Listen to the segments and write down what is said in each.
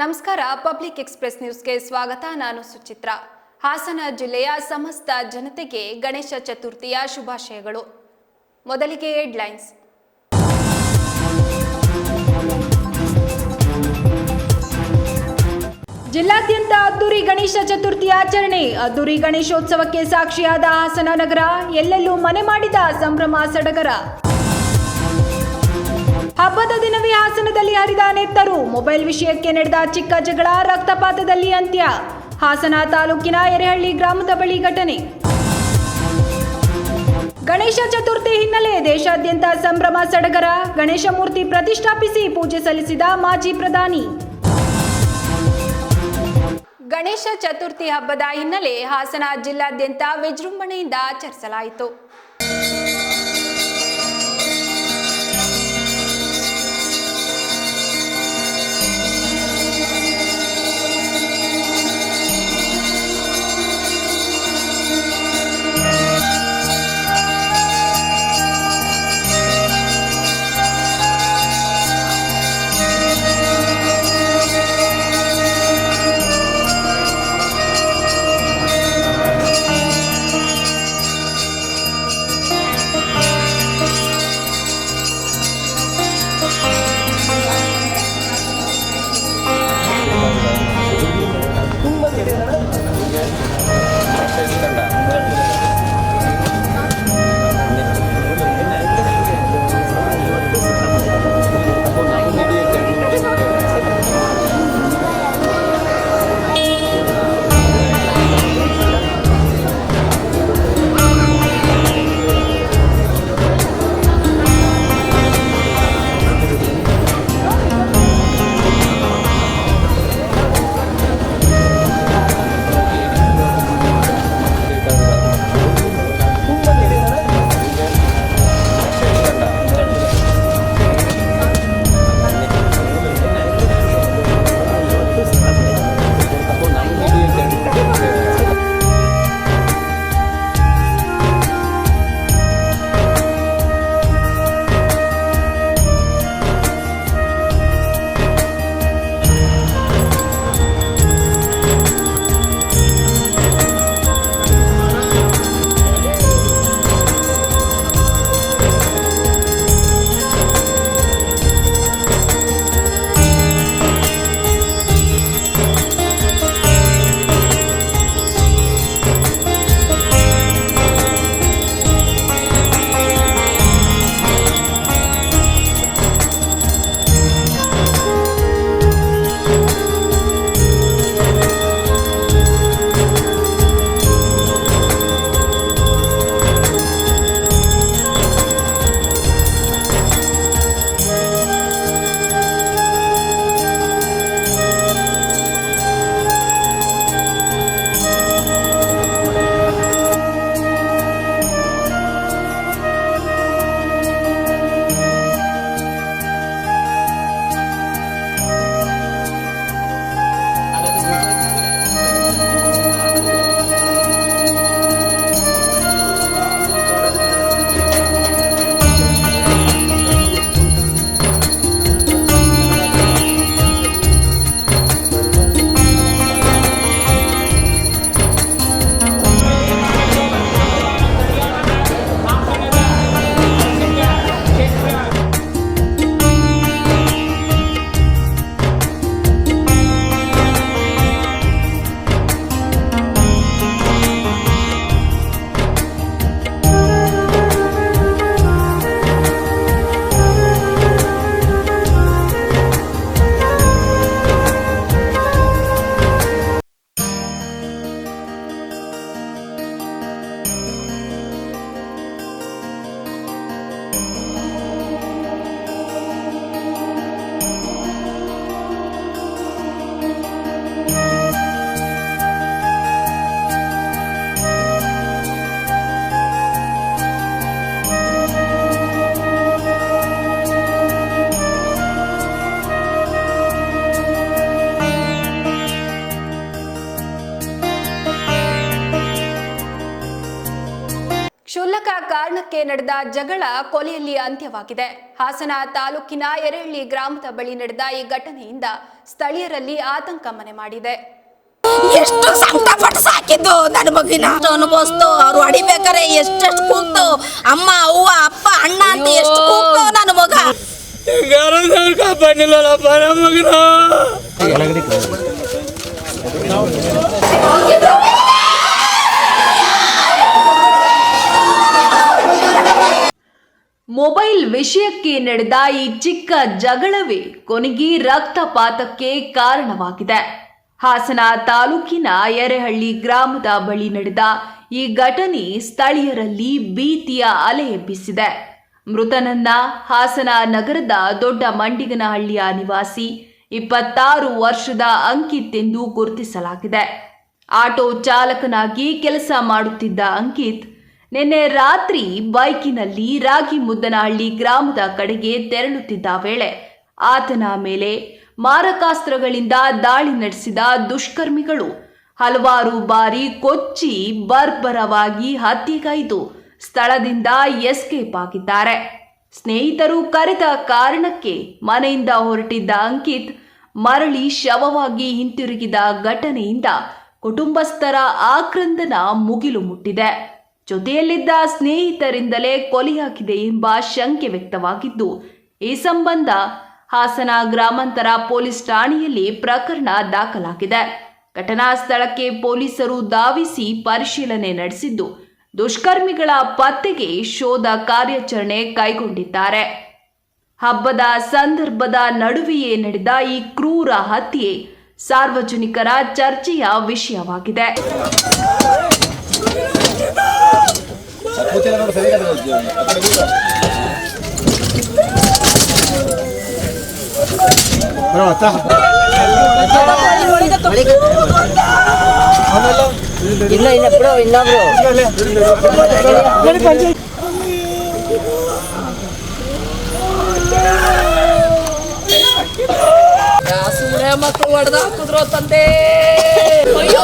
ನಮಸ್ಕಾರ, public express ನ್ಯೂಸ್ಗೆ ಸ್ವಾಗತ. ನಾನು ಸುಚಿತ್ರ. ಹಾಸನ ಜಿಲ್ಲೆಯ ಸಮಸ್ತ ಜನತೆಗೆ ಗಣೇಶ ಚತುರ್ಥಿಯ ಶುಭಾಶಯಗಳು. ಮೊದಲಿಗೆ ಹೆಡ್ಲೈನ್ಸ್. ಜಿಲ್ಲಾದ್ಯಂತ ಅದ್ದೂರಿ ಗಣೇಶ ಚತುರ್ಥಿ ಆಚರಣೆ. ಅದ್ದೂರಿ ಗಣೇಶೋತ್ಸವಕ್ಕೆ ಸಾಕ್ಷಿಯಾದ ಹಾಸನ ನಗರ. ಎಲ್ಲೆಲ್ಲೂ ಮನೆ ಮಾಡಿದ ಸಂಭ್ರಮ ಸಡಗರ. ಹಬ್ಬದ ದಿನವೇ ಹಾಸನದಲ್ಲಿ ಹರಿದ ನೆತ್ತರು. ಮೊಬೈಲ್ ವಿಷಯಕ್ಕೆ ನಡೆದ ಚಿಕ್ಕ ಜಗಳ, ರಕ್ತಪಾತದಲ್ಲಿ ಅಂತ್ಯ. ಹಾಸನ ತಾಲೂಕಿನ ಎರೆಹಳ್ಳಿ ಗ್ರಾಮದ ಬಳಿ ಘಟನೆ. ಗಣೇಶ ಚತುರ್ಥಿ ಹಿನ್ನೆಲೆ ದೇಶಾದ್ಯಂತ ಸಂಭ್ರಮ ಸಡಗರ. ಗಣೇಶ ಮೂರ್ತಿ ಪ್ರತಿಷ್ಠಾಪಿಸಿ ಪೂಜೆ ಸಲ್ಲಿಸಿದ ಮಾಜಿ ಪ್ರಧಾನಿ. ಗಣೇಶ ಚತುರ್ಥಿ ಹಬ್ಬದ ಹಿನ್ನೆಲೆ ಹಾಸನ ಜಿಲ್ಲಾದ್ಯಂತ ವಿಜೃಂಭಣೆಯಿಂದ ಆಚರಿಸಲಾಯಿತು. ನಡೆದ ಜಗಳ ಕೊಲೆಯಲ್ಲಿ ಅಂತ್ಯವಾಗಿದೆ. ಹಾಸನ ತಾಲೂಕಿನ ಎರೆಹಳ್ಳಿ ಗ್ರಾಮದ ಬಳಿ ನಡೆದ ಈ ಘಟನೆಯಿಂದ ಸ್ಥಳೀಯರಲ್ಲಿ ಆತಂಕ ಮನೆ ಮಾಡಿದೆ. ಎಷ್ಟು ಸಂಕಟಪಟ್ಟು ಸಾಕಿದ್ದು ನನ್ನ ಮಗಿನ ಅನುಭವಿಸ್ತು ಅವ್ರು ಹೊಡಿಬೇಕಾರೆ ಎಷ್ಟೆಷ್ಟು ಕೂಗ್ತು. ಅಮ್ಮ ಅವ್ವ ಅಪ್ಪ ಅಣ್ಣ ಅಂತ ಎಷ್ಟು ಕೂಗ್ತು ನನ್ನ ಮಗ. ಗರದವ್ರು ಮೊಬೈಲ್ ವಿಷಯಕ್ಕೆ ನಡೆದ ಈ ಚಿಕ್ಕ ಜಗಳವೇ ಕೊನೆಗೆ ರಕ್ತಪಾತಕ್ಕೆ ಕಾರಣವಾಗಿದೆ. ಹಾಸನ ತಾಲೂಕಿನ ಎರೆಹಳ್ಳಿ ಗ್ರಾಮದ ಬಳಿ ನಡೆದ ಈ ಘಟನೆ ಸ್ಥಳೀಯರಲ್ಲಿ ಭೀತಿಯ ಅಲೆ ಎಬ್ಬಿಸಿದೆ. ಮೃತನನ್ನ ಹಾಸನ ನಗರದ ದೊಡ್ಡ ಮಂಡಿಗನಹಳ್ಳಿಯ ನಿವಾಸಿ ಇಪ್ಪತ್ತಾರು ವರ್ಷದ ಅಂಕಿತ್ ಎಂದು ಗುರುತಿಸಲಾಗಿದೆ. ಆಟೋ ಚಾಲಕನಾಗಿ ಕೆಲಸ ಮಾಡುತ್ತಿದ್ದ ಅಂಕಿತ್ ನಿನ್ನೆ ರಾತ್ರಿ ಬೈಕಿನಲ್ಲಿ ರಾಗಿ ಮುದ್ದನಹಳ್ಳಿ ಗ್ರಾಮದ ಕಡೆಗೆ ತೆರಳುತ್ತಿದ್ದ ವೇಳೆ ಆತನ ಮೇಲೆ ಮಾರಕಾಸ್ತ್ರಗಳಿಂದ ದಾಳಿ ನಡೆಸಿದ ದುಷ್ಕರ್ಮಿಗಳು ಹಲವಾರು ಬಾರಿ ಕೊಚ್ಚಿ ಬರ್ಬರವಾಗಿ ಹತ್ಯೆಗೈದು ಸ್ಥಳದಿಂದ ಎಸ್ಕೇಪ್ ಆಗಿದ್ದಾರೆ. ಸ್ನೇಹಿತರು ಕರೆದ ಕಾರಣಕ್ಕೆ ಮನೆಯಿಂದ ಹೊರಟಿದ್ದ ಅಂಕಿತ್ ಮರಳಿ ಶವವಾಗಿ ಹಿಂತಿರುಗಿದ ಘಟನೆಯಿಂದ ಕುಟುಂಬಸ್ಥರ ಆಕ್ರಂದನ ಮುಗಿಲು ಮುಟ್ಟಿದೆ. ಜೊತೆಯಲ್ಲಿದ್ದ ಸ್ನೇಹಿತರಿಂದಲೇ ಕೊಲೆಯಾಗಿದೆ ಎಂಬ ಶಂಕೆ ವ್ಯಕ್ತವಾಗಿದ್ದು, ಈ ಸಂಬಂಧ ಹಾಸನ ಗ್ರಾಮಾಂತರ ಪೊಲೀಸ್ ಠಾಣೆಯಲ್ಲಿ ಪ್ರಕರಣ ದಾಖಲಾಗಿದೆ. ಘಟನಾ ಸ್ಥಳಕ್ಕೆ ಪೊಲೀಸರು ಧಾವಿಸಿ ಪರಿಶೀಲನೆ ನಡೆಸಿದ್ದು, ದುಷ್ಕರ್ಮಿಗಳ ಪತ್ತೆಗೆ ಶೋಧ ಕಾರ್ಯಾಚರಣೆ ಕೈಗೊಂಡಿದ್ದಾರೆ. ಹಬ್ಬದ ಸಂದರ್ಭದ ನಡುವೆಯೇ ನಡೆದ ಈ ಕ್ರೂರ ಹತ್ಯೆ ಸಾರ್ವಜನಿಕರ ಚರ್ಚೆಯ ವಿಷಯವಾಗಿದೆ. ಇಲ್ಲ ಇಲ್ಲ ಬಿಡು ಇನ್ನೊಬ್ರು ಸುಮ್ಮನೆ ಮಕ್ಕಳು ಹೊಡೆದ ಹಾಕಿದ್ರು ತಂದೆ ಅಯ್ಯೋ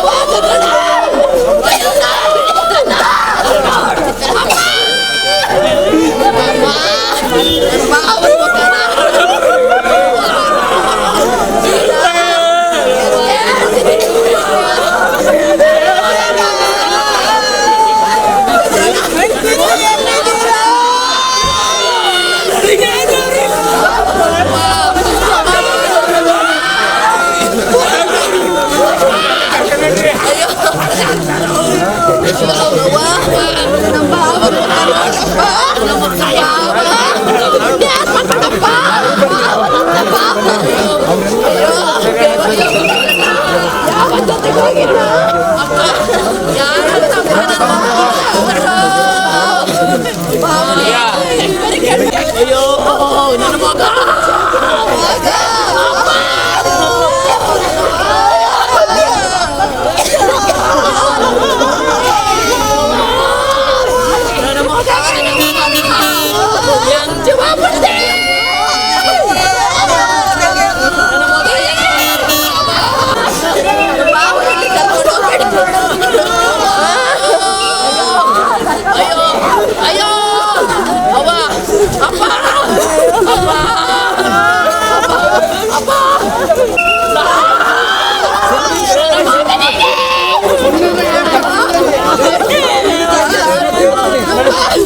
ನನ್ನ ಮಗ ನನ್ನ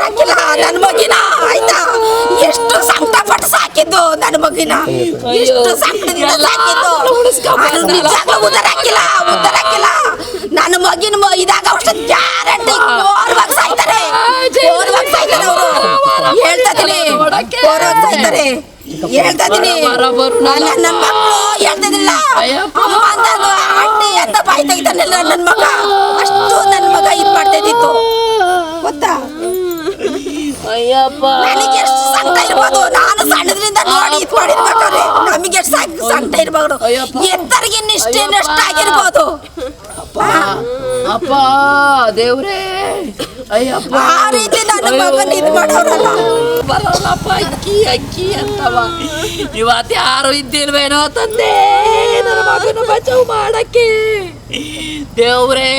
ಹಾಕಿಲ್ಲ ನನ್ನ ಮಗಿನ, ಆಯ್ತಾ? ಎಷ್ಟು ಸಂಕಟ ಪಟ್ಟು ಸಾಕಿದ್ದು ನನ್ನ ಮಗಿನ? ಎಷ್ಟು ಸಂಕಟದಿಂದ ಸಾಕಿದ್ದು? ಉದ್ದಾರ ಹಾಕಿಲ್ಲ ನನ್ನ ಮಗಿನ ಇದಾಗ ಅಷ್ಟು ಗ್ಯಾರಂಟಿ ಘೋರವಾಗಿ ಸಾಯ್ತಾರೆ. ಘೋರವಾಗಿ ಸಾಯ್ತಾರೆ ಅವರು. ಹೇಳ್ತಾ ಇದೀನಿ. ಘೋರವಾಗಿ ಸಾಯ್ತಾರೆ. ಹೇಳ್ತಾ ನನ್ನ ಮಕ್ಕಳು ಹೇಳ್ತಿದ್ದಿಲ್ಲ ಅಮ್ಮ ಅಂತ ಬಾಯಿ ತೆಗಿತಾನಿಲ್ಲ ನನ್ನ ಮಗ. ಅಷ್ಟು ನನ್ನ ಮಗ ಇದು ಮಾಡ್ತಾ ಗೊತ್ತಾ? ನನಗೆ ಎಷ್ಟು ಸಂಕಟ ಇರ್ಬೋದು? ನಾನು ಸಣ್ಣದ್ರಿಂದ ನೋಡಿ ಇದು ಮಾಡಿರ್ಬೇಕಾದ್ರೆ ನಮಗೆ ಎಷ್ಟು ಸಂಕ- ಸಂಕಟ ಇರ್ಬೋದು? ಎತ್ತರಿಗೆ ನಿಷ್ಠೆ ನಷ್ಟ ಆಗಿರ್ಬೋದು. ಅಪ್ಪ. ದೇವ್ರೇ. ಅಯ್ಯಪ್ಪ. ಆ ರೀತಿ ನನ್ನ ಮಗನ ಇದು ಮಾಡೋರಲ್ಲ. ಬರೋಲ್ಲಪ್ಪ ಅಕ್ಕಿ ಅಕ್ಕಿ ಅಂತವ. ಇವತ್ತು ಯಾರು ಇದ್ದಿಲ್ವೇನೋ ತಂದೆ? ನನ್ನ ಮಗನ ಬಚಾವ್ ಮಾಡಕ್ಕೆ. ದೇವ್ರೇ.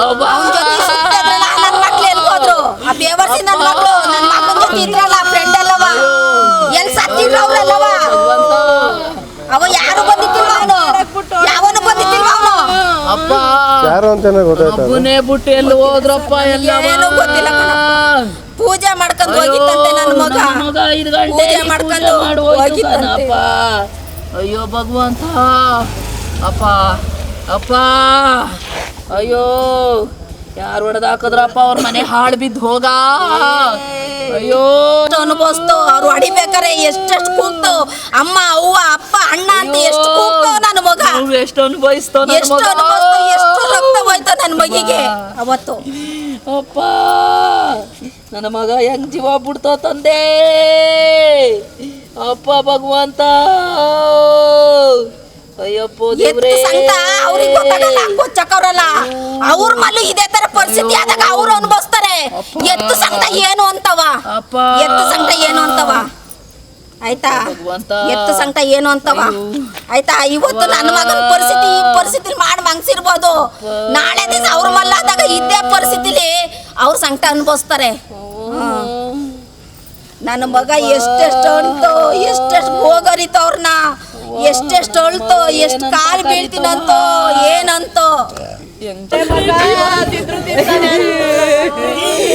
ಅವ್ವ. ಅವನ ಜೊತೆ ಸುತ್ತಿದ್ರಲ್ಲ ನನ್ನ ಮಕ್ಳು ಎಲ್ಲಿ ಹೋದ್ರು ಆ ಬೇವರ್ಸಿ ನನ್ನ ಮಗಳು ನನ್ನ ಮಗನ ಜೊತೆ ಇದ್ರಲ್ಲ ಫ್ರೆಂಡ್ ಅಲ್ಲವ? ಎಲ್ಲಿ ಸತ್ತಿದ್ರು ಅವ್ರಲ್ಲವ? ಅವ ಯಾರು ಬಂದಿತ್ತಿಲ್ವ ಅವನು? ಯಾವನು ಬಂದಿತ್ತಿಲ್ವ ಅವನು? ಅಪ್ಪ. ಯಾರು ಅಂತಾನೆ ಗೊತ್ತಾಯ್ತಾ ಅಪ್ಪನೇ ಬಿಟ್ಟು ಎಲ್ಲಿ ಹೋದ್ರಪ್ಪ ಎಲ್ಲ ಏನೂ ಗೊತ್ತಿಲ್ಲ ಪೂಜೆ ಮಾಡ್ಕೊಂಡು ಹೋಗಿತ್ತಂತೆ ನನ್ನ ಮಗ. ಮಗ ಐದು ಗಂಟೆ ಪೂಜೆ ಮಾಡ್ಕೊಂಡು ಮಾಡಿ ಹೋಗಿತ್ತಂತೆ. ಅಪ್ಪ ಅಯ್ಯೋ ಭಗವಂತ. ಅಪ್ಪ. ಅಪ್ಪ. ಅಯ್ಯೋ. ಯಾರು ಹೊಡೆದಾಕದ್ರಪ್ಪ ಅವ್ರ ಮನೆ ಹಾಳು ಬಿದ್ದು ಹೋಗ? ಅಯ್ಯೋ ಅನುಭವಿಸ್ತು ಅವ್ರು ಹೊಡಿಬೇಕಾರೆ ಎಷ್ಟೆಷ್ಟು ಕೂಗ್ತು. ಅಮ್ಮ ಅವ್ವ ಅಪ್ಪ ಅಣ್ಣ ಅಂತ ಎಷ್ಟು ಕೂಗ್ತು ನನ್ನ ಮಗ? ಎಷ್ಟು ಅನುಭವಿಸ್ತೋ ಎಷ್ಟು. ಅನುಭವಿಸ್ತು ಎಷ್ಟು ರಕ್ತ ಹೋಯ್ತು ನನ್ನ ಮಗಿಗೆ? ಅವತ್ತು. ಅಪ್ಪ. ನನ್ನ ಮಗ ಹೆಂಗ್ ಜೀವ ಬಿಡ್ತೋ ತಂದೆ? ಅಪ್ಪ ಭಗವಂತ. ಅಯ್ಯಪ್ಪ ದೇವ್ರೇ. ಅವ್ರಿಗೆ ಗೊತ್ತಾಗಲ್ಲ ಕೊಚ್ಚಕ್ಕವ್ರಲ್ಲ ಅವ್ರ ಮಲ್ಲು ಇದೇ ಪರಿಸ್ಥಿತಿ ಆದಾಗ ಅವ್ರು ಅನುಭವಿಸ್ತಾರೆ. ಎತ್ತು ಸಂಕಟ ಏನು ಅಂತವ? ಎತ್ತು ಸಂಕಟ ಏನು ಅಂತವ? ಆಯ್ತಾ. ಎತ್ತು ಸಂಕಟ ಏನು ಅಂತವ? ಆಯ್ತಾ? ಇವತ್ತು ನನ್ನ ಮಗನ ಪರಿಸ್ಥಿತಿ ಈ ಪರಿಸ್ಥಿತಿ ಮಾಡಿ ಮಂಗ್ಸಿರ್ಬೋದು ನಾಳೆ ದಿನ ಅವ್ರ ಮಲ್ಲಾದಾಗ ಇದೇ ಪರಿಸ್ಥಿತಿಲಿ ಅವ್ರ ಸಂಕಟ ಅನುಭವಿಸ್ತಾರೆ. ನನ್ನ ಮಗ ಎಷ್ಟೆಷ್ಟು ಅಳ್ತು ಎಷ್ಟೆಷ್ಟು ಹೋಗರಿತವ್ರನ್ನ ಎಷ್ಟೆಷ್ಟು ಅಳ್ತು ಎಷ್ಟು ಕಾಲು ಬೀಳ್ತೀನಂತೋ ಏನಂತೋ.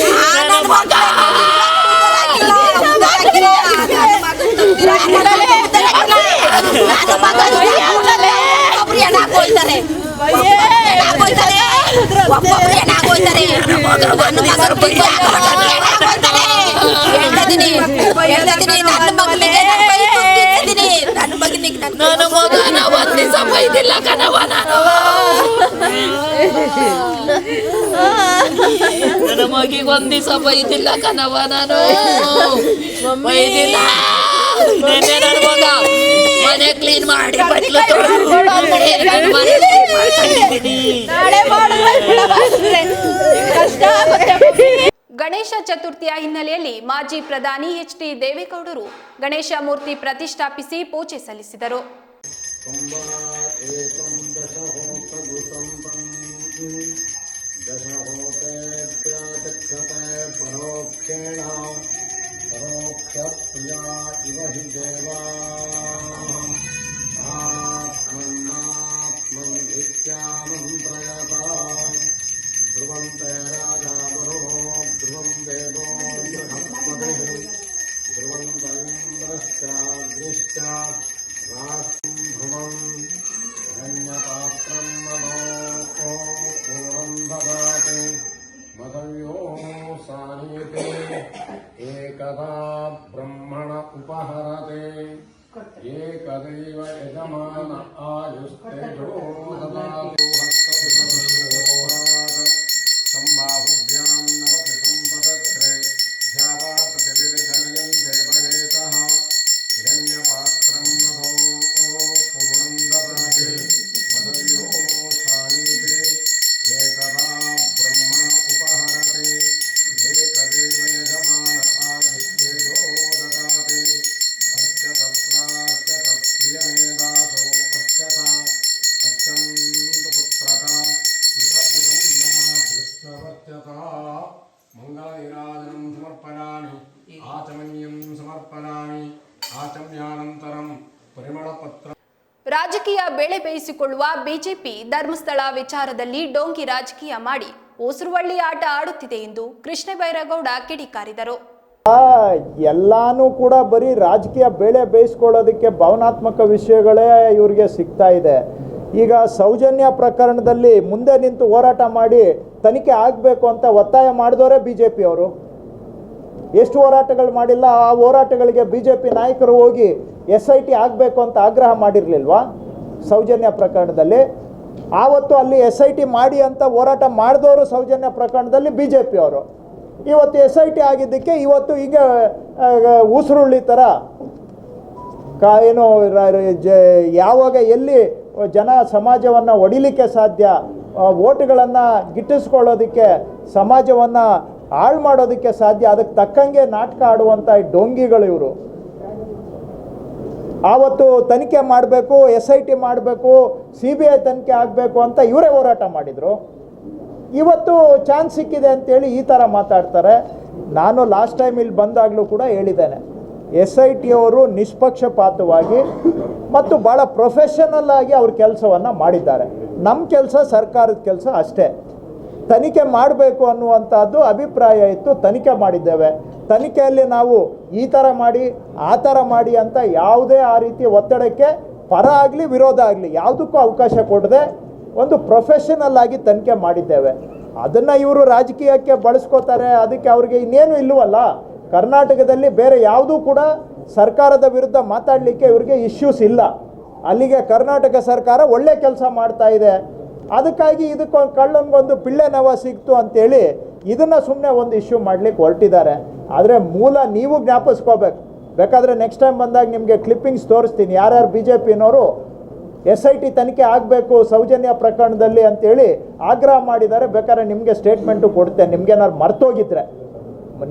ಆ, ನನ್ ಮಗ ಉದ್ದಾರಾಗಿಲ್ಲ, ಉದ್ದಾರಾಗಿಲ್ಲ. ನನ್ ಮಗನ್ ಉದ್ದಾರಾಗಿಲ್ಲ, ಉದ್ದಾರಾಗಿಲ್ಲ. ನನ್ನ ಮಗನ್ ಉದ್ದಾರಾಗಿಲ್ಲ. ಒಬ್ರು ಎಣಾಕೋಯ್ತಾರೆ. ಎಣಾಕೋಯ್ತಾರೆ. ಒಬ್ಬೊಬ್ರು ಎಣಾಕೋಯ್ತಾರೆ. ನನ್ನ ಮಗನ್ ಬುದ್ಧಿ ಎಣಾಕೋಯ್ತಾರೆ. ಹೇಳ್ತಾ ಇದೀನಿ, ಹೇಳ್ತಾ ಇದೀನಿ, ನನ್ನ ಮಗನಿಗೆ ಬೈದಿಲ್ಲ ಕಣವ ನಾನು. ನನ್ನ ಮಗಿಗೆ ಒಂದ್ ದಿವಸ ಬೈದಿಲ್ಲ ಕಣವ ನಾನು. ಬೈದಿಲ್ಲ. ನೆನ್ನೆ ಮಗ ಮನೆ ಕ್ಲೀನ್ ಮಾಡಿ ಬಟ್ಲು ತೊಳ್ದು ಮನೆ clean ಮಾಡ್ಕೊಂಡಿದ್ದೀನಿ. ಗಣೇಶ ಚತುರ್ಥಿಯ ಹಿನ್ನೆಲೆಯಲ್ಲಿ ಮಾಜಿ ಪ್ರಧಾನಿ ಎಚ್ ಡಿ ದೇವೇಗೌಡರು ಗಣೇಶ ಮೂರ್ತಿ ಪ್ರತಿಷ್ಠಾಪಿಸಿ ಪೂಜೆ ಸಲ್ಲಿಸಿದರು. कुम्भाकेकं दशहोतभुसम्पम् दशहोतेभ्य चक्षते परोक्षेण परोक्षप्रिया इव हि देवा आत्मन्नात्मन् इत्यामन्त्रयता राजावरो ध्रुवं देवो बृहस्पतिः ध्रुवन्तैन्द्रश्चाग्निश्च राष्ट्र एकदा ब्रह्मण उपहरते। एकदैव यजमान आयुस्तेजो ददातु ಬೇಳೆ ಬೇಯಿಸಿಕೊಳ್ಳುವ ಬಿಜೆಪಿ ಧರ್ಮಸ್ಥಳ ವಿಚಾರದಲ್ಲಿ ಡೋಂಗಿ ರಾಜಕೀಯ ಮಾಡಿ ಉಸುರುವಳ್ಳಿ ಆಟ ಆಡುತ್ತಿದೆ ಎಂದು ಕೃಷ್ಣ ಬೈರೇಗೌಡ ಕಿಡಿಕಾರಿದರು ಎಲ್ಲಾನು ಕೂಡ ಬರೀ ರಾಜಕೀಯ ಬೇಳೆ ಬೇಯಿಸ್ಕೊಳ್ಳೋದಕ್ಕೆ ಭಾವನಾತ್ಮಕ ವಿಷಯಗಳೇ ಇವರಿಗೆ ಸಿಗ್ತಾ ಇದೆ. ಈಗ ಸೌಜನ್ಯ ಪ್ರಕರಣದಲ್ಲಿ ಮುಂದೆ ನಿಂತು ಹೋರಾಟ ಮಾಡಿ ತನಿಖೆ ಆಗಬೇಕು ಅಂತ ಒತ್ತಾಯ ಮಾಡಿದವರೇ ಬಿ ಜೆ ಪಿಯವರು ಎಷ್ಟು ಹೋರಾಟಗಳು ಮಾಡಿಲ್ಲ, ಆ ಹೋರಾಟಗಳಿಗೆ ಬಿ ಜೆ ಪಿ ನಾಯಕರು ಹೋಗಿ ಎಸ್ ಐ ಟಿ ಆಗಬೇಕು ಅಂತ ಆಗ್ರಹ ಮಾಡಿರಲಿಲ್ವಾ? ಸೌಜನ್ಯ ಪ್ರಕರಣದಲ್ಲಿ. ಆವತ್ತು ಅಲ್ಲಿ ಎಸ್ ಐ ಟಿ ಮಾಡಿ ಅಂತ ಹೋರಾಟ ಮಾಡಿದವರು ಸೌಜನ್ಯ ಪ್ರಕರಣದಲ್ಲಿ ಬಿ ಜೆ ಪಿಯವರು ಇವತ್ತು ಎಸ್ ಐ ಟಿ ಆಗಿದ್ದಕ್ಕೆ ಇವತ್ತು ಈಗ ಉಸಿರುಳ್ಳಿ ಥರ ಕಾ, ಏನು ಯಾವಾಗ ಎಲ್ಲಿ ಜನ ಸಮಾಜವನ್ನು ಒಡಿಲಿಕ್ಕೆ ಸಾಧ್ಯ ಓಟ್ಗಳನ್ನು ಗಿಟ್ಟಿಸ್ಕೊಳ್ಳೋದಕ್ಕೆ, ಸಮಾಜವನ್ನು ಹಾಳು ಮಾಡೋದಕ್ಕೆ ಸಾಧ್ಯ, ಅದಕ್ಕೆ ತಕ್ಕಂಗೆ ನಾಟಕ ಆಡುವಂಥ ಡೊಂಗಿಗಳು ಇವರು. ಆವತ್ತು ತನಿಖೆ ಮಾಡಬೇಕು ಎಸ್ ಐ ಟಿ ಮಾಡಬೇಕು ಸಿ ಬಿ ಐ ತನಿಖೆ ಆಗಬೇಕು ಅಂತ ಇವರೇ ಹೋರಾಟ ಮಾಡಿದರು. ಇವತ್ತು ಚಾನ್ಸ್ ಸಿಕ್ಕಿದೆ ಅಂತೇಳಿ ಈ ಥರ ಮಾತಾಡ್ತಾರೆ. ನಾನು ಲಾಸ್ಟ್ ಟೈಮ್ ಇಲ್ಲಿ ಬಂದಾಗಲೂ ಕೂಡ ಹೇಳಿದ್ದೇನೆ. ಎಸ್ ಐ ಟಿ ಅವರು ನಿಷ್ಪಕ್ಷಪಾತವಾಗಿ ಮತ್ತು ಭಾಳ ಪ್ರೊಫೆಷನಲ್ ಆಗಿ ಅವ್ರ ಕೆಲಸವನ್ನು ಮಾಡಿದ್ದಾರೆ. ನಮ್ಮ ಕೆಲಸ ಸರ್ಕಾರದ ಕೆಲಸ ಅಷ್ಟೇ. ತನಿಖೆ ಮಾಡಬೇಕು ಅನ್ನುವಂಥದ್ದು ಅಭಿಪ್ರಾಯ ಇತ್ತು, ತನಿಖೆ ಮಾಡಿದ್ದೇವೆ. ತನಿಖೆಯಲ್ಲಿ ನಾವು ಈ ಥರ ಮಾಡಿ, ಆ ಥರ ಮಾಡಿ ಅಂತ ಯಾವುದೇ ಆ ರೀತಿ ಒತ್ತಡಕ್ಕೆ ಪರ ಆಗಲಿ, ವಿರೋಧ ಆಗಲಿ, ಯಾವುದಕ್ಕೂ ಅವಕಾಶ ಕೊಡದೆ ಒಂದು ಪ್ರೊಫೆಷನಲ್ ಆಗಿ ತನಿಖೆ ಮಾಡಿದ್ದೇವೆ. ಅದನ್ನು ಇವರು ರಾಜಕೀಯಕ್ಕೆ ಬಳಸ್ಕೋತಾರೆ, ಅದಕ್ಕೆ ಅವ್ರಿಗೆ ಇನ್ನೇನು ಇಲ್ಲವಲ್ಲ? ಕರ್ನಾಟಕದಲ್ಲಿ ಬೇರೆ ಯಾವುದೂ ಕೂಡ ಸರ್ಕಾರದ ವಿರುದ್ಧ ಮಾತಾಡಲಿಕ್ಕೆ ಇವರಿಗೆ ಇಶ್ಯೂಸ್ ಇಲ್ಲ. ಅಲ್ಲಿಗೆ ಕರ್ನಾಟಕ ಸರ್ಕಾರ ಒಳ್ಳೆ ಕೆಲಸ ಮಾಡ್ತಾ ಇದೆ. ಅದಕ್ಕಾಗಿ ಇದಕ್ಕೊಂದು ಕಳ್ಳನಿಗೊಂದು ಪಿಳ್ಳೆ ನವ ಸಿಕ್ತು ಅಂತೇಳಿ ಇದನ್ನು ಸುಮ್ಮನೆ ಒಂದು ಇಶ್ಯೂ ಮಾಡ್ಲಿಕ್ಕೆ ಹೊರಟಿದ್ದಾರೆ. ಆದರೆ ಮೂಲ ನೀವು ಜ್ಞಾಪಿಸ್ಕೋಬೇಕು. ಬೇಕಾದರೆ ನೆಕ್ಸ್ಟ್ ಟೈಮ್ ಬಂದಾಗ ನಿಮಗೆ ಕ್ಲಿಪ್ಪಿಂಗ್ಸ್ ತೋರಿಸ್ತೀನಿ. ಯಾರ್ಯಾರು ಬಿ ಜೆ ಪಿನವರು ಎಸ್ ಐ ಟಿ ತನಿಖೆ ಆಗಬೇಕು, ಸೌಜನ್ಯ ಪ್ರಕರಣದಲ್ಲಿ ಅಂತೇಳಿ ಆಗ್ರಹ ಮಾಡಿದ್ದಾರೆ. ಬೇಕಾದ್ರೆ ನಿಮಗೆ ಸ್ಟೇಟ್ಮೆಂಟು ಕೊಡ್ತೇನೆ. ನಿಮ್ಗೇನಾದ್ರು ಮರ್ತೋಗಿದ್ರೆ.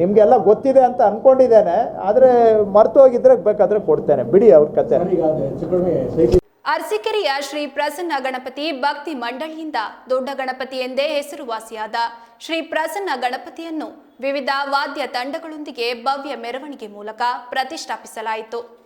ನಿಮಗೆಲ್ಲ ಗೊತ್ತಿದೆ ಅಂತ ಅಂದ್ಕೊಂಡಿದ್ದೇನೆ ಆದರೆ ಮರ್ತೋಗಿದ್ರೆ ಬೇಕಾದರೆ ಕೊಡ್ತೇನೆ. ಬಿಡಿ ಅವ್ರ ಕತೆ. ಅರಸೀಕೆರೆಯ ಶ್ರೀ ಪ್ರಸನ್ನ ಗಣಪತಿ ಭಕ್ತಿ ಮಂಡಳಿಯಿಂದ ದೊಡ್ಡ ಗಣಪತಿ ಎಂದೇ ಹೆಸರುವಾಸಿಯಾದ ಶ್ರೀ ಪ್ರಸನ್ನ ಗಣಪತಿಯನ್ನು ವಿವಿಧ ವಾದ್ಯ ತಂಡಗಳೊಂದಿಗೆ ಭವ್ಯ ಮೆರವಣಿಗೆ ಮೂಲಕ ಪ್ರತಿಷ್ಠಾಪಿಸಲಾಯಿತು.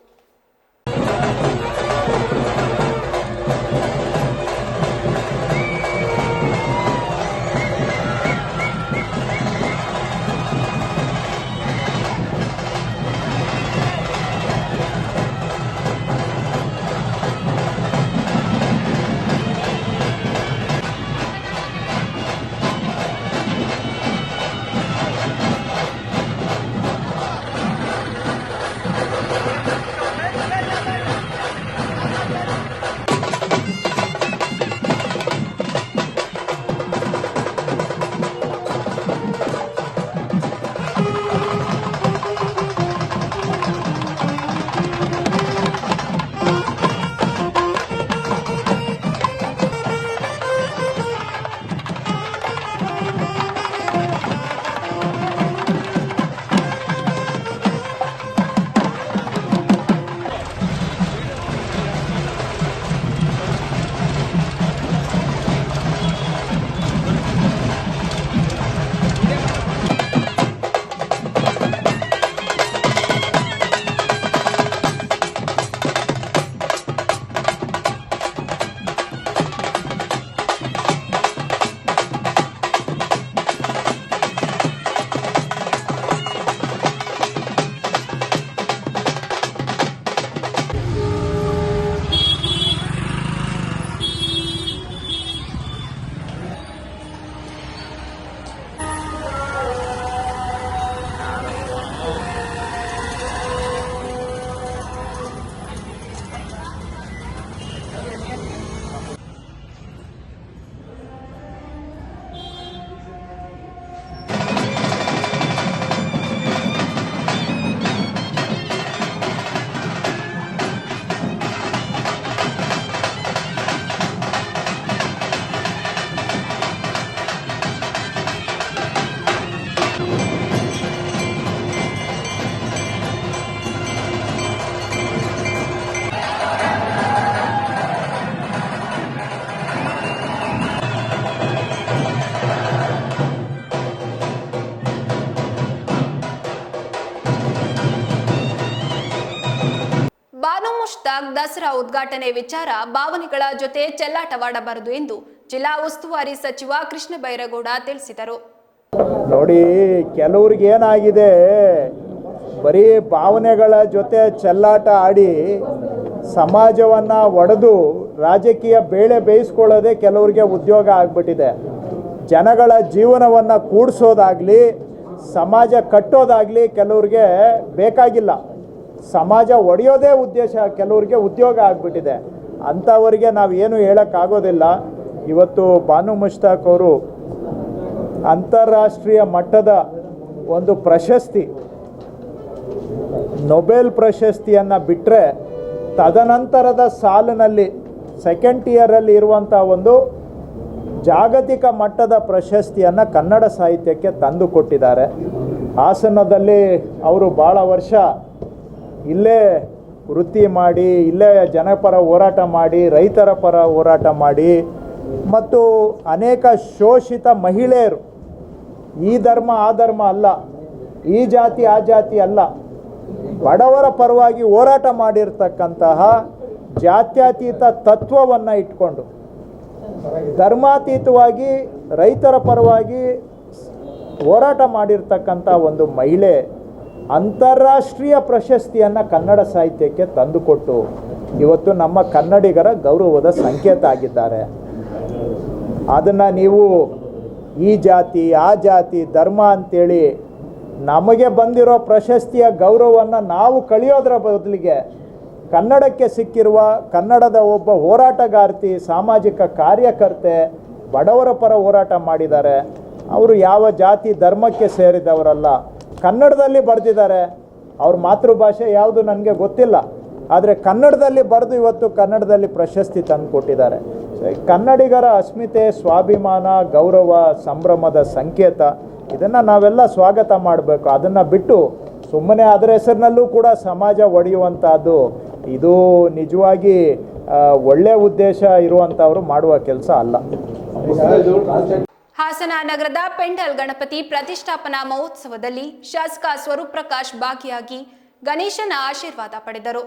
ದಸರಾ ಉದ್ಘಾಟನೆ ವಿಚಾರ ಭಾವನೆಗಳ ಜೊತೆ ಚೆಲ್ಲಾಟವಾಡಬಾರದು ಎಂದು ಜಿಲ್ಲಾ ಉಸ್ತುವಾರಿ ಸಚಿವ ಕೃಷ್ಣ ಬೈರೇಗೌಡ ತಿಳಿಸಿದರು. ನೋಡಿ, ಕೆಲವ್ರಿಗೆ ಏನಾಗಿದೆ, ಬರೀ ಭಾವನೆಗಳ ಜೊತೆ ಚೆಲ್ಲಾಟ ಆಡಿ ಸಮಾಜವನ್ನ ಒಡೆದು ರಾಜಕೀಯ ಬೇಳೆ ಬೇಯಿಸ್ಕೊಳ್ಳೋದೆ ಕೆಲವ್ರಿಗೆ ಉದ್ಯೋಗ ಆಗ್ಬಿಟ್ಟಿದೆ. ಜನಗಳ ಜೀವನವನ್ನು ಕೂಡ್ಸೋದಾಗ್ಲಿ, ಸಮಾಜ ಕಟ್ಟೋದಾಗ್ಲಿ ಕೆಲವ್ರಿಗೆ ಬೇಕಾಗಿಲ್ಲ. ಸಮಾಜ ಒಡೆಯೋದೇ ಉದ್ದೇಶ, ಕೆಲವರಿಗೆ ಉದ್ಯೋಗ ಆಗಿಬಿಟ್ಟಿದೆ. ಅಂಥವರಿಗೆ ನಾವು ಏನು ಹೇಳೋಕ್ಕಾಗೋದಿಲ್ಲ. ಇವತ್ತು ಬಾನು ಮುಷ್ತಾಕ್ ಅವರು ಅಂತಾರಾಷ್ಟ್ರೀಯ ಮಟ್ಟದ ಒಂದು ಪ್ರಶಸ್ತಿ, ನೊಬೆಲ್ ಪ್ರಶಸ್ತಿಯನ್ನು ಬಿಟ್ಟರೆ ತದನಂತರದ ಸಾಲಿನಲ್ಲಿ ಸೆಕೆಂಡ್ ಇಯರಲ್ಲಿ ಇರುವಂಥ ಒಂದು ಜಾಗತಿಕ ಮಟ್ಟದ ಪ್ರಶಸ್ತಿಯನ್ನು ಕನ್ನಡ ಸಾಹಿತ್ಯಕ್ಕೆ ತಂದು ಕೊಟ್ಟಿದ್ದಾರೆ. ಹಾಸನದಲ್ಲಿ ಅವರು ಭಾಳ ವರ್ಷ ಇಲ್ಲೇ ವೃತ್ತಿ ಮಾಡಿ, ಇಲ್ಲೇ ಜನಪರ ಹೋರಾಟ ಮಾಡಿ, ರೈತರ ಪರ ಹೋರಾಟ ಮಾಡಿ. ಮತ್ತು ಅನೇಕ ಶೋಷಿತ ಮಹಿಳೆಯರು, ಈ ಧರ್ಮ, ಆ ಧರ್ಮ ಅಲ್ಲ, ಈ ಜಾತಿ, ಆ ಜಾತಿ ಅಲ್ಲ, ಬಡವರ ಪರವಾಗಿ ಹೋರಾಟ ಮಾಡಿರ್ತಕ್ಕಂತಹ ಜಾತ್ಯತೀತ ತತ್ವವನ್ನು ಇಟ್ಕೊಂಡು, ಧರ್ಮಾತೀತವಾಗಿ ರೈತರ ಪರವಾಗಿ ಹೋರಾಟ ಮಾಡಿರ್ತಕ್ಕಂಥ ಒಂದು ಮಹಿಳೆ ಅಂತಾರಾಷ್ಟ್ರೀಯ ಪ್ರಶಸ್ತಿಯನ್ನು ಕನ್ನಡ ಸಾಹಿತ್ಯಕ್ಕೆ ತಂದುಕೊಟ್ಟು ಇವತ್ತು ನಮ್ಮ ಕನ್ನಡಿಗರ ಗೌರವದ ಸಂಕೇತ ಆಗಿದ್ದಾರೆ. ಅದನ್ನು ನೀವು ಈ ಜಾತಿ, ಆ ಜಾತಿ, ಧರ್ಮ ಅಂತೇಳಿ ನಮಗೆ ಬಂದಿರೋ ಪ್ರಶಸ್ತಿಯ ಗೌರವವನ್ನು ನಾವು ಕಳೆಯೋದ್ರ ಬದಲಿಗೆ ಕನ್ನಡಕ್ಕೆ ಸಿಕ್ಕಿರುವ ಕನ್ನಡದ ಒಬ್ಬ ಹೋರಾಟಗಾರ್ತಿ, ಸಾಮಾಜಿಕ ಕಾರ್ಯಕರ್ತೆ, ಬಡವರ ಪರ ಹೋರಾಟ ಮಾಡಿದ್ದಾರೆ. ಅವರು ಯಾವ ಜಾತಿ, ಧರ್ಮಕ್ಕೆ ಸೇರಿದವರಲ್ಲ ಕನ್ನಡದಲ್ಲಿ ಬರೆದಿದ್ದಾರೆ. ಅವ್ರ ಮಾತೃಭಾಷೆ ಯಾವುದು ನನಗೆ ಗೊತ್ತಿಲ್ಲ. ಆದರೆ ಕನ್ನಡದಲ್ಲಿ ಬರೆದು ಇವತ್ತು ಕನ್ನಡದಲ್ಲಿ ಪ್ರಶಸ್ತಿ ತಂದು ಕೊಟ್ಟಿದ್ದಾರೆ. ಕನ್ನಡಿಗರ ಅಸ್ಮಿತೆ, ಸ್ವಾಭಿಮಾನ, ಗೌರವ, ಸಂಭ್ರಮದ ಸಂಕೇತ, ಇದನ್ನು ನಾವೆಲ್ಲ ಸ್ವಾಗತ ಮಾಡಬೇಕು. ಅದನ್ನು ಬಿಟ್ಟು ಸುಮ್ಮನೆ ಅದರ ಹೆಸರಿನಲ್ಲೂ ಕೂಡ ಸಮಾಜ ಒಡೆಯುವಂಥದ್ದು ಇದು ನಿಜವಾಗಿ ಒಳ್ಳೆಯ ಉದ್ದೇಶ ಇರುವಂಥವ್ರು ಮಾಡುವ ಕೆಲಸ ಅಲ್ಲ. ಹಾಸನ ನಗರದ ಪೆಂಡಲ್ ಗಣಪತಿ ಪ್ರತಿಷ್ಠಾಪನಾ ಮಹೋತ್ಸವದಲ್ಲಿ ಶಾಸಕ ಸ್ವರೂಪ್ ಪ್ರಕಾಶ್ ಭಾಗಿಯಾಗಿ ಗಣೇಶನ ಆಶೀರ್ವಾದ ಪಡೆದರು.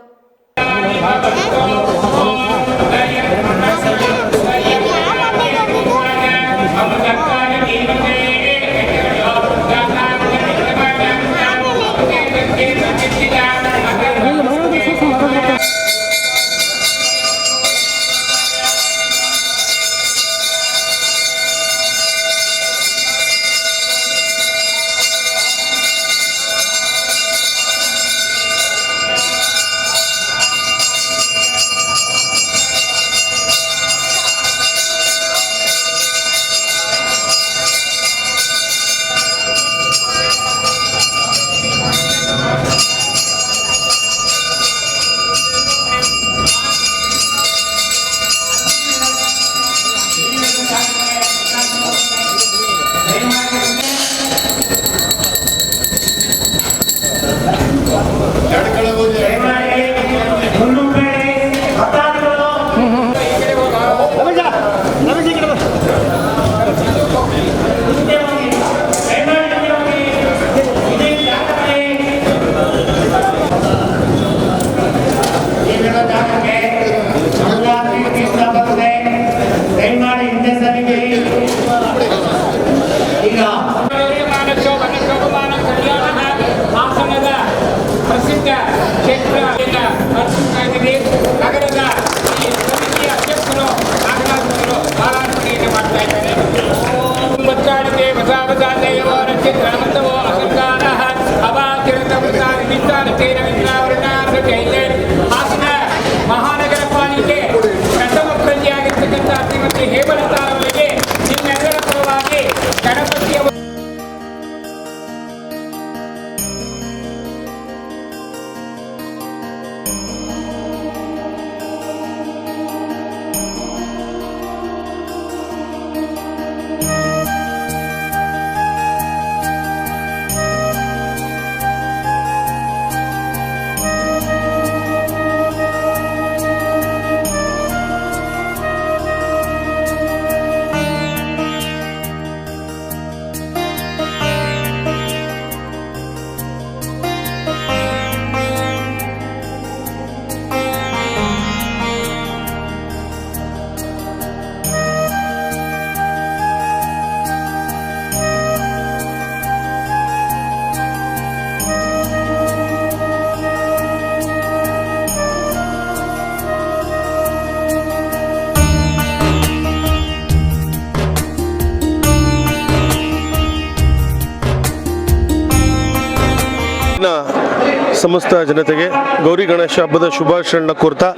ಸಮಸ್ತ ಜನತೆಗೆ ಗೌರಿ ಗಣೇಶ ಹಬ್ಬದ ಶುಭಾಶಯಗಳನ್ನ ಕೋರ್ತಾ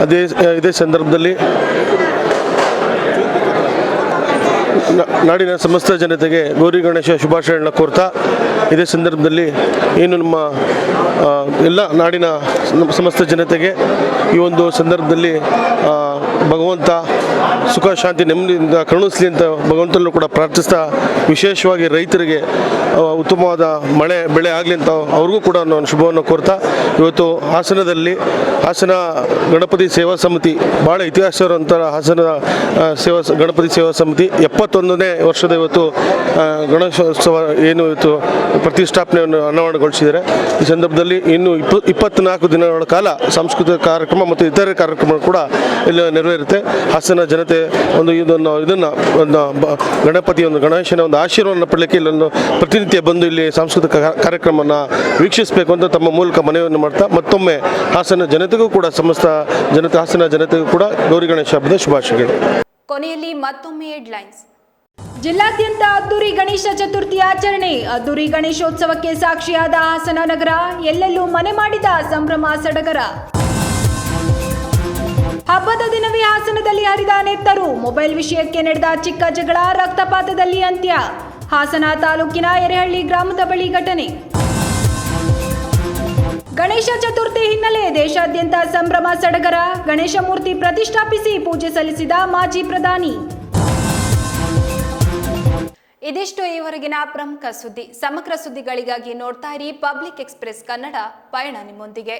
ಅದೇ ಇದೇ ಸಂದರ್ಭದಲ್ಲಿ ನಾಡಿನ ಸಮಸ್ತ ಜನತೆಗೆ ಗೌರಿ ಗಣೇಶ ಶುಭಾಶಯಗಳನ್ನ ಕೋರ್ತಾ, ಇದೇ ಸಂದರ್ಭದಲ್ಲಿ ಏನು ನಮ್ಮ ಎಲ್ಲ ನಾಡಿನ ಸಮಸ್ತ ಜನತೆಗೆ ಈ ಒಂದು ಸಂದರ್ಭದಲ್ಲಿ ಭಗವಂತ ಸುಖ, ಶಾಂತಿ, ನೆಮ್ಮದಿಯಿಂದ ಕರುಣಿಸಲಿ ಅಂತ ಭಗವಂತನೂ ಕೂಡ ಪ್ರಾರ್ಥಿಸ್ತಾ, ವಿಶೇಷವಾಗಿ ರೈತರಿಗೆ ಉತ್ತಮವಾದ ಮಳೆ, ಬೆಳೆ ಆಗಲಿ ಅಂತ ಅವ್ರಿಗೂ ಕೂಡ ನಾನು ಶುಭವನ್ನು ಕೋರ್ತಾ, ಇವತ್ತು ಹಾಸನದಲ್ಲಿ ಹಾಸನ ಗಣಪತಿ ಸೇವಾ ಸಮಿತಿ ಭಾಳ ಇತಿಹಾಸ ಹಾಸನ ಸೇವಾ ಗಣಪತಿ ಸೇವಾ ಸಮಿತಿ ಎಪ್ಪತ್ತೊಂದನೇ ವರ್ಷದ ಇವತ್ತು ಗಣೇಶೋತ್ಸವ ಏನು ಇವತ್ತು ಪ್ರತಿಷ್ಠಾಪನೆಯನ್ನು ಅನಾವರಣಗೊಳಿಸಿದ್ದಾರೆ ಈ ಸಂದರ್ಭದಲ್ಲಿ ಇನ್ನು ಇಪ್ಪ, ಇಪ್ಪತ್ನಾಲ್ಕು ದಿನಗಳ ಕಾಲ ಸಾಂಸ್ಕೃತಿಕ ಕಾರ್ಯಕ್ರಮ ಮತ್ತು ಇತರೆ ಕಾರ್ಯಕ್ರಮ ಕೂಡ ಇಲ್ಲಿ ನೆರವೇರುತ್ತೆ. ಹಾಸನ ಜನತೆ ಒಂದು ಇದನ್ನು ಇದನ್ನು, ಒಂದು ಗಣಪತಿ ಒಂದು ಗಣೇಶನ ಒಂದು ಆಶೀರ್ವಾದ ಪಡಲಿಕ್ಕೆ ಇಲ್ಲೊಂದು ಪ್ರತಿನಿತ್ಯ ಬಂದು ಇಲ್ಲಿ ಸಾಂಸ್ಕೃತಿಕ ಕಾರ್ಯಕ್ರಮವನ್ನು ವೀಕ್ಷಿಸಬೇಕು ಅಂತ ತಮ್ಮ ಮೂಲಕ ಮನವಿಯನ್ನು ಮಾಡ್ತಾ, ಮತ್ತೊಮ್ಮೆ ಹಾಸನ ಜನತೆಗೂ ಕೂಡ, ಸಮಸ್ತ ಜನತೆ, ಹಾಸನ ಜನತೆಗೂ ಕೂಡ ಗೌರಿ ಗಣೇಶ ಹಬ್ಬದ ಶುಭಾಶಯಗಳು. ಕೊನೆಯಲ್ಲಿ ಮತ್ತೊಮ್ಮೆ ಹೆಡ್ಲೈನ್ಸ್ ಜಿಲ್ಲಾದ್ಯಂತ ಅದ್ದೂರಿ ಗಣೇಶ ಚತುರ್ಥಿ ಆಚರಣೆ. ಅದ್ದೂರಿ ಗಣೇಶೋತ್ಸವಕ್ಕೆ ಸಾಕ್ಷಿಯಾದ ಹಾಸನ ನಗರ ಎಲ್ಲೆಲ್ಲೂ ಮನೆ ಮಾಡಿದ ಸಂಭ್ರಮ ಸಡಗರ. ಹಬ್ಬದ ದಿನವೇ ಹಾಸನದಲ್ಲಿ ಹರಿದ ನೆತ್ತರು. ಮೊಬೈಲ್ ವಿಷಯಕ್ಕೆ ನಡೆದ ಚಿಕ್ಕ ಜಗಳ, ರಕ್ತಪಾತದಲ್ಲಿ ಅಂತ್ಯ. ಹಾಸನ ತಾಲೂಕಿನ ಎರೆಹಳ್ಳಿ ಗ್ರಾಮದ ಬಳಿ ಘಟನೆ. ಗಣೇಶ ಚತುರ್ಥಿ ಹಿನ್ನೆಲೆ ದೇಶಾದ್ಯಂತ ಸಂಭ್ರಮ ಸಡಗರ. ಗಣೇಶ ಮೂರ್ತಿ ಪ್ರತಿಷ್ಠಾಪಿಸಿ ಪೂಜೆ ಸಲ್ಲಿಸಿದ ಮಾಜಿ ಪ್ರಧಾನಿ. ಇದಿಷ್ಟು ಈವರೆಗಿನ ಪ್ರಮುಖ ಸುದ್ದಿ. ಸಮಗ್ರ ಸುದ್ದಿಗಳಿಗಾಗಿ ನೋಡ್ತಾ ಇರಿ ಪಬ್ಲಿಕ್ ಎಕ್ಸ್ಪ್ರೆಸ್ ಕನ್ನಡ ಪಯಣ ನಿಮ್ಮೊಂದಿಗೆ.